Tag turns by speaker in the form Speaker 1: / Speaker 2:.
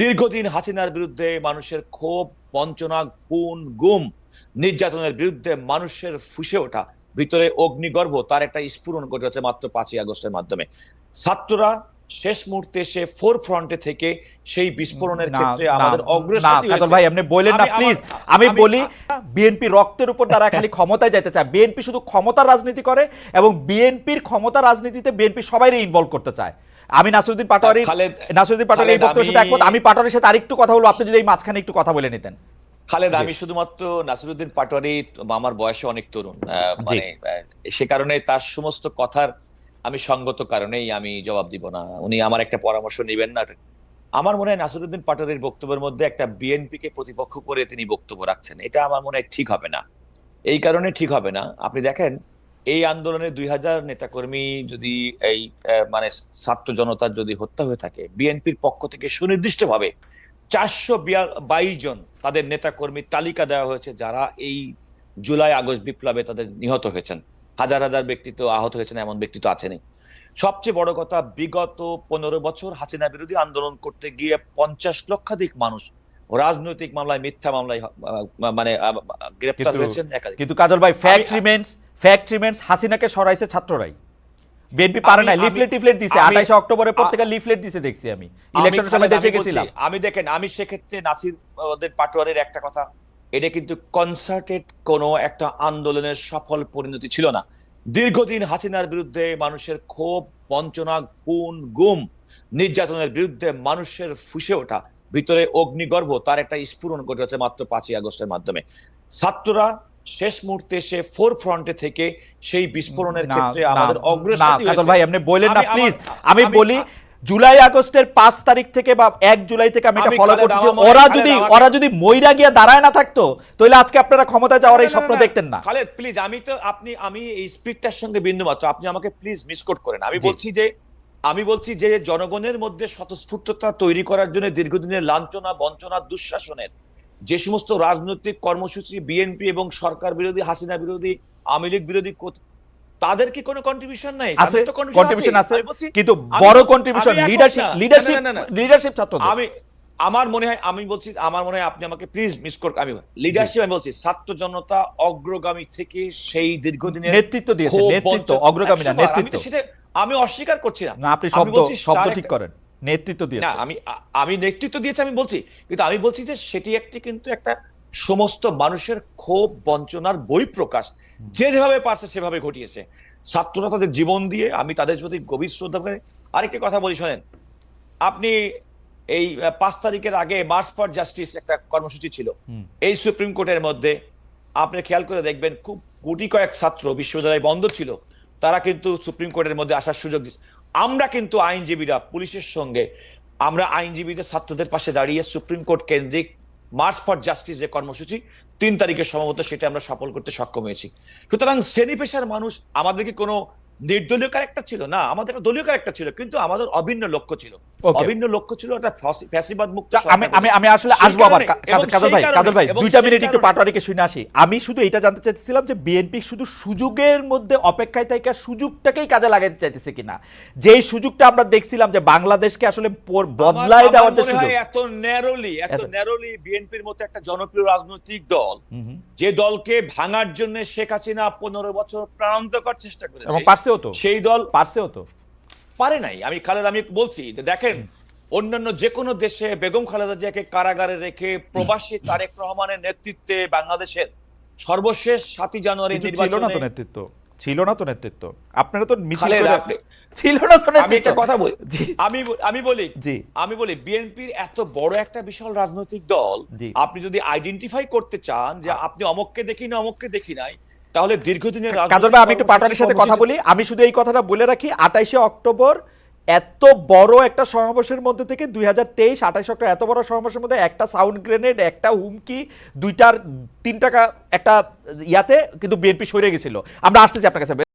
Speaker 1: দীর্ঘদিন হাসিনার বিরুদ্ধে মানুষের ক্ষোভ বঞ্চনা খুন গুম নির্যাতনের বিরুদ্ধে মানুষের ফুসে ওঠা ভিতরে অগ্নিগর্ভ তার একটা স্ফুরণ ঘটেছে মাত্র পাঁচই আগস্টের মাধ্যমে। ছাত্ররা শেষ মুহূর্তে এসে ফোর ফ্রন্টে থেকে সেই বিস্ফোরণের ক্ষেত্রে আমাদের অগ্রসর
Speaker 2: কাজল ভাই আপনি বললেন না প্লিজ আমি বলি বিএনপি রক্তের উপর তারা খালি ক্ষমতায় যেতে চায়। বিএনপি শুধু ক্ষমতার রাজনীতি করে এবং বিএনপির ক্ষমতা রাজনীতিতে বিএনপি সবাইরে ইনভলভ করতে চায়। আমি নাসিরুদ্দিন পাটোয়ারি নাসিরুদ্দিন পাটোয়ারি এই বক্তব্যের সাথে একমত। আমি পাটোয়ারির সাথে আরেকটু কথা বলব। আপনি যদি এই মাঝখানে একটু কথা বলে নিতেন।
Speaker 1: খালেদ আমি শুধুমাত্র নাসিরুদ্দিন পাটোয়ারি আমার বয়সে অনেক তরুণ মানে সে কারণে তার সমস্ত কথার আমি সঙ্গত কারণেই আমি জবাব দিব না। উনি আমার একটা পরামর্শ নেবেন না। আমার মনে হয় নাসিরুদ্দিন পাটোয়ারির বক্তব্যের মধ্যে একটা বিএনপি কে প্রতিপক্ষ করে তিনি বক্তব্য রাখছেন। এটা আমার মনে হয় ঠিক হবে না। এই কারণে ঠিক হবে না। আপনি দেখেন এই আন্দোলনে দুই হাজার নেতাকর্মী যদি এই মানে ছাত্র জনতার যদি হত্যা হয়ে থাকে বিএনপির পক্ষ থেকে সুনির্দিষ্টভাবে চারশো বাইশ জন তাদের নেতাকর্মীর তালিকা দেওয়া হয়েছে যারা এই জুলাই আগস্ট বিপ্লবে তাদের নিহত হয়েছেন। হাজার হাজার ব্যক্তি তো আহত হয়েছেন এমন ব্যক্তি তো আছেনই। সবচেয়ে বড় কথা বিগত পনেরো বছর হাসিনা বিরোধী আন্দোলন করতে গিয়ে পঞ্চাশ লক্ষাধিক মানুষ রাজনৈতিক মামলায় মিথ্যা মামলায় মানে গ্রেপ্তার হয়েছেন
Speaker 2: কিন্তু কাজল ভাই ফ্যাক্ট রিমেন্স ফ্যাক্ট রিমেন্স হাসিনাকে সরাইছে ছাত্ররাই। বিএনপি পারে না লিফলেট টিফলেট দিছে।
Speaker 1: আমি-
Speaker 2: আঠাইশে অক্টোবরের পর থেকে লিফলেট দিছে দেখছি আমি। ইলেকশনের সময় দেশে গেছিলাম।
Speaker 1: আমি দেখেন আমি সেক্ষেত্রে নাসির ওদের পাটোয়ারের একটা কথা। এটা কিন্তু কনসার্টেড কোনো একটা আন্দোলনের সফল পরিণতি ছিল না। দীর্ঘদিন হাসিনার বিরুদ্ধে মানুষের ক্ষোভ বঞ্চনা খুন গুম নির্যাতনের বিরুদ্ধে মানুষের ফুসে ওঠা ভিতরে অগ্নিগর্ভ তার একটা স্ফুরণ ঘটেছে মাত্র পাঁচই আগস্টের মাধ্যমে। ছাত্ররা শেষ মুহূর্তে সে ফোর ফ্রন্টে থেকে সেই বিস্ফোরণের ক্ষেত্রে আমাদের অগ্রসর
Speaker 2: ভাই আপনি বললেন না প্লিজ আমি বলি জুলাই আগস্টের পাঁচ তারিখ থেকে বা এক জুলাই থেকে আমি এটা ফলো
Speaker 1: মনে-
Speaker 2: ওরা যদি ওরা যদি মইরা গিয়ে দাঁড়ায় না থাকতো তাহলে আজকে আপনারা ক্ষমতায় যাওয়ার এই স্বপ্ন। দেখতেন না।
Speaker 1: খালেদ প্লিজ আমি তো আপনি আমি এই স্পিডটার সঙ্গে বিন্দু মাত্র আপনি আমাকে প্লিজ মিস মিসকোট করেন। আমি বলছি যে আমি বলছি যে জনগণের মধ্যে স্বতঃস্ফূর্ততা তৈরি করার জন্য দীর্ঘদিনের লাঞ্ছনা বঞ্চনা দুঃশাসনের যে সমস্ত রাজনৈতিক কর্মসূচি বিএনপি এবং সরকার বিরোধী হাসিনা বিরোধী আওয়ামী লীগ বিরোধী তাদের কি কোনো কন্ট্রিবিউশন নাই?
Speaker 2: আছে
Speaker 1: তো
Speaker 2: কন্ট্রিবিউশন আছে।
Speaker 1: আমি
Speaker 2: কিন্তু বড় কন্ট্রিবিউশন লিডারশিপ লিডারশিপ। লিডারশিপ ছাত্রদের
Speaker 1: আমি আমার মনে হয় আমি বলছি আমার মনে হয় আপনি আমাকে প্লিজ মিস কর আমি লিডারশিপ আমি বলছি ছাত্র জনতা অগ্রগামী থেকে সেই দীর্ঘদিনের
Speaker 2: নেতৃত্ব দিয়েছে নেতৃত্ব অগ্রগামী না নেতৃত্ব।
Speaker 1: সেটা আমি অস্বীকার করছি না
Speaker 2: আপনি শব্দ শব্দ ঠিক করেন। নেতৃত্ব
Speaker 1: দিয়ে
Speaker 2: না
Speaker 1: আমি আমি নেতৃত্ব দিয়েছি আমি বলছি। কিন্তু আমি বলছি যে সেটি একটি কিন্তু একটা সমস্ত মানুষের ক্ষোভ বঞ্চনার বই প্রকাশ যে যেভাবে পারছে সেভাবে ঘটিয়েছে। ছাত্ররা তাদের জীবন দিয়ে আমি তাদের প্রতি গভীর শ্রদ্ধা করে আরেকটি কথা বলি শোনেন। আপনি এই পাঁচ তারিখের আগে মার্চ ফর জাস্টিস একটা কর্মসূচি ছিল। এই সুপ্রিম কোর্টের মধ্যে আপনি খেয়াল করে দেখবেন খুব কোটি কয়েক ছাত্র বিশ্ববিদ্যালয় বন্ধ ছিল। তারা কিন্তু সুপ্রিম কোর্টের মধ্যে আসার সুযোগ দিচ্ছে আমরা কিন্তু আইনজীবীরা, পুলিশের সঙ্গে, আমরা আইনজীবীদের ছাত্রদের পাশে দাঁড়িয়ে সুপ্রিম কোর্ট কেন্দ্রিক মার্চ ফর জাস্টিস যে কর্মসূচি, তিন তারিখে সম্ভবত সেটা আমরা সফল করতে সক্ষম হয়েছি সুতরাং শ্রেণি পেশার মানুষ আমাদের কি কোনো নির্দলীয় ক্যারেক্টার ছিল না, আমাদের দলীয় ক্যারেক্টার ছিল, কিন্তু আমাদের অভিন্ন লক্ষ্য ছিল. অভিন্ন লক্ষ্য ছিল একটা ফ্যাসিবাদ মুক্ত
Speaker 2: আমি আমি আমি আসলে আসব আবার। কাজল ভাই কাজল ভাই দুইটা মিনিট একটু পাটোয়ারিকে শুনে আসি। আমি শুধু এটা জানতে চাইছিলাম যে বিএনপি শুধু সুযোগের মধ্যে অপেক্ষায় থেকে সুযোগটাকেই কাজে লাগাইতে চাইতেছে কিনা? যে সুযোগটা আমরা দেখছিলাম যে বাংলাদেশকে আসলে বদলায় দেওয়ার যে সুযোগ।
Speaker 1: এত ন্যারোলি এত ন্যারোলি বিএনপির মতো একটা জনপ্রিয় রাজনৈতিক দল। যে দলকে ভাঙার জন্য শেখ হাসিনা পনেরো বছর প্রাণান্তকর চেষ্টা
Speaker 2: এবং
Speaker 1: করেছে
Speaker 2: পারছেও তো।
Speaker 1: সেই দল
Speaker 2: পারছেও তো।
Speaker 1: পারে নাই। আমি খালেদ আমি বলছি যে দেখেন অন্যান্য যে কোনো দেশে বেগম খালেদা জিয়াকে কারাগারে রেখে প্রবাসী তারেক রহমানের নেতৃত্বে বাংলাদেশের সর্বশেষ সাতই জানুয়ারি
Speaker 2: কিন্তু ছিল না তো নেতৃত্ব। ছিল না তো নেতৃত্ব। আপনারা তো মিছিল ছিল না তো
Speaker 1: আমি একটা কথা বলি। আমি আমি বলি
Speaker 2: জি।
Speaker 1: আমি বলি বিএনপির এত বড় একটা বিশাল রাজনৈতিক দল আপনি যদি আইডেন্টিফাই করতে চান যে আপনি অমককে দেখি না অমককে দেখি নাই তাহলে দীর্ঘদিনের
Speaker 2: কাজল ভাই আমি একটু পাটোয়ারির সাথে কথা বলি। আমি শুধু এই কথাটা বলে রাখি আঠাইশে অক্টোবর এত বড় একটা সমাবেশের মধ্যে থেকে দুই হাজার তেইশ আঠাশ অক্টোবর এত বড় সমাবেশের মধ্যে একটা সাউন্ড গ্রেনেড একটা হুমকি দুইটার তিন টাকা একটা ইয়াতে কিন্তু বিএনপি সরে গেছিল। আমরা আসতেছি আপনার কাছে।